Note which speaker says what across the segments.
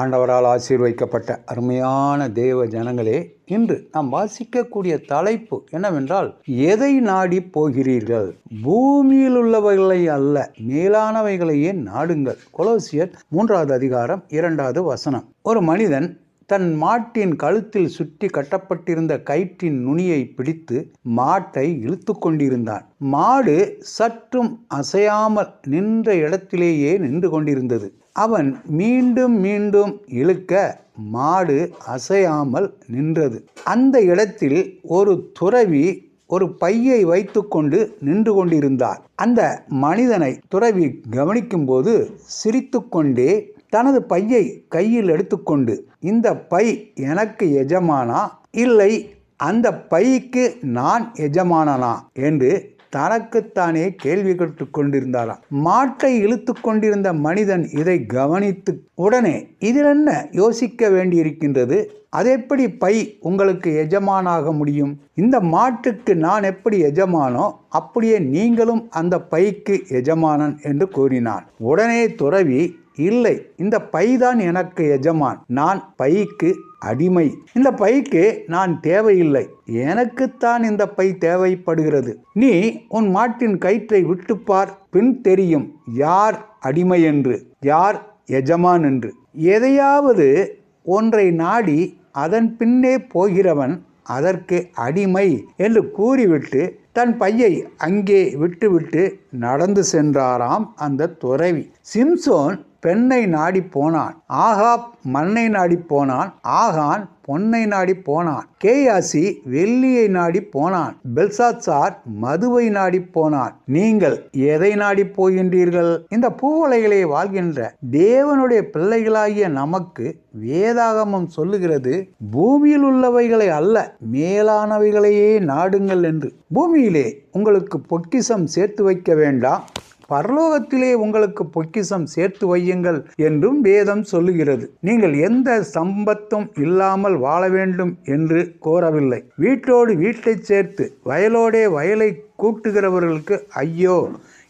Speaker 1: ஆண்டவரால் ஆசீர்வைக்கப்பட்ட அருமையான தேவ ஜனங்களே இன்று நாம் வாசிக்கக்கூடிய தலைப்பு என்னவென்றால் எதை நாடி போகிறீர்கள்? பூமியில் உள்ளவைகளை அல்ல மேலானவைகளையே நாடுங்கள்? கொலோசியர் மூன்றாவது அதிகாரம் இரண்டாவது வசனம். ஒரு மனிதன் தன் மாட்டின் கழுத்தில் சுற்றி கட்டப்பட்டிருந்த கயிற்றின் நுனியை பிடித்து மாட்டை இழுத்து கொண்டிருந்தான். மாடு சற்றும் அசையாமல் நின்ற இடத்திலேயே நின்று கொண்டிருந்தது. அவன் மீண்டும் மீண்டும் இழுக்க மாடு அசையாமல் நின்றது. அந்த இடத்தில் ஒரு துறவி ஒரு பையை வைத்துக்கொண்டு நின்று கொண்டிருந்தார். அந்த மனிதனை துறவி கவனிக்கும்போது சிரித்துக்கொண்டே தனது பையை கையில் எடுத்துக்கொண்டு இந்த பை எனக்கு எஜமானா? இல்லை அந்த பைக்கு நான் எஜமானனா? என்று தனக்குத்தானே கேள்வி கேட்டு கொண்டிருந்தாராம் மாட்டை இழுத்து கொண்டிருந்த மனிதன் இதை கவனித்து உடனே இதில் என்ன யோசிக்க வேண்டியிருக்கின்றது? அது எப்படி பை உங்களுக்கு எஜமானாக முடியும்? இந்த மாட்டுக்கு நான் எப்படி எஜமானோ அப்படியே நீங்களும் அந்த பைக்கு எஜமானன் என்று கூறினான். உடனே துறவி இல்லை. இந்த பைதான் எனக்கு எஜமான். நான் பைக்கு அடிமை. இந்த பைக்கு நான் தேவையில்லை. எனக்குத்தான் இந்த பை தேவைப்படுகிறது. நீ உன் மாட்டின் கயிற்றை விட்டுப்பார். பின் தெரியும் யார் அடிமை என்று யார் எஜமான் என்று. எதையாவது ஒன்றை நாடி அதன் பின்னே போகிறவன் அதற்கு அடிமை என்று கூறிவிட்டு தன் பையை அங்கே விட்டுவிட்டு நடந்து சென்றாராம் அந்த துறவி. சிம்சோன் பெண்ணை நாடி போனான். ஆகாப் மண்ணை நாடி போனான். ஆகான் பொன்னை நாடி போனான். கேயாசி வெள்ளியை நாடி போனான். பெல்சாத்சார் மதுவை நாடி போனான். நீங்கள் எதை நாடி போகின்றீர்கள்? இந்த பூவலைகளை வாழ்கின்ற தேவனுடைய பிள்ளைகளாகிய நமக்கு வேதாகமம் சொல்லுகிறது பூமியில் உள்ளவைகளை அல்ல மேலானவைகளையே நாடுங்கள் என்று. பூமியிலே உங்களுக்கு பொக்கிசம் சேர்த்து வைக்க வேண்டாம் பரலோகத்திலே உங்களுக்கு பொக்கிசம் சேர்த்து வையுங்கள் என்றும் வேதம் சொல்லுகிறது. நீங்கள் எந்த சம்பத்தும் இல்லாமல் வாழ வேண்டும் என்று கோரவில்லை. வீட்டோடு வீட்டை சேர்த்து வயலோடே வயலை கூட்டுகிறவர்களுக்கு ஐயோ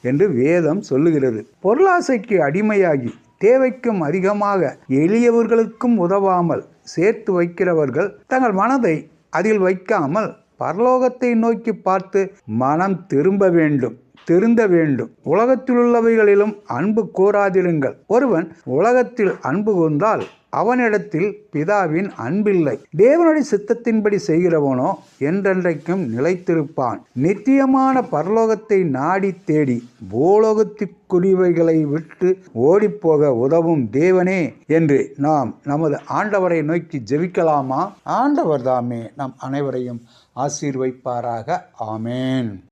Speaker 1: என்று வேதம் சொல்லுகிறது. பொருளாசைக்கு அடிமையாகி தேவைக்கும் அதிகமாக எளியவர்களுக்கும் உதவாமல் சேர்த்து வைக்கிறவர்கள் தங்கள் மனதை அதில் வைக்காமல் பரலோகத்தை நோக்கி பார்த்து மனம் திரும்ப வேண்டும். திருந்த வேண்டும். உலகத்திலுள்ளவைகளிலும் அன்பு கூறாதிருங்கள் ஒருவன் உலகத்தில் அன்பு கொண்டால் அவனிடத்தில் பிதாவின் அன்பில்லை. தேவனுடைய சித்தத்தின்படி செய்கிறவனோ என்றென்றைக்கும் நிலைத்திருப்பான். நித்தியமான பரலோகத்தை நாடி தேடி பூலோகத்திற்குரியவைகளை விட்டு ஓடிப்போக உதவும் தேவனே என்று நாம் நமது ஆண்டவரை நோக்கி ஜெபிக்கலாமா? ஆண்டவர் தாமே நம் அனைவரையும் ஆசீர்வைப்பாராக. ஆமேன்.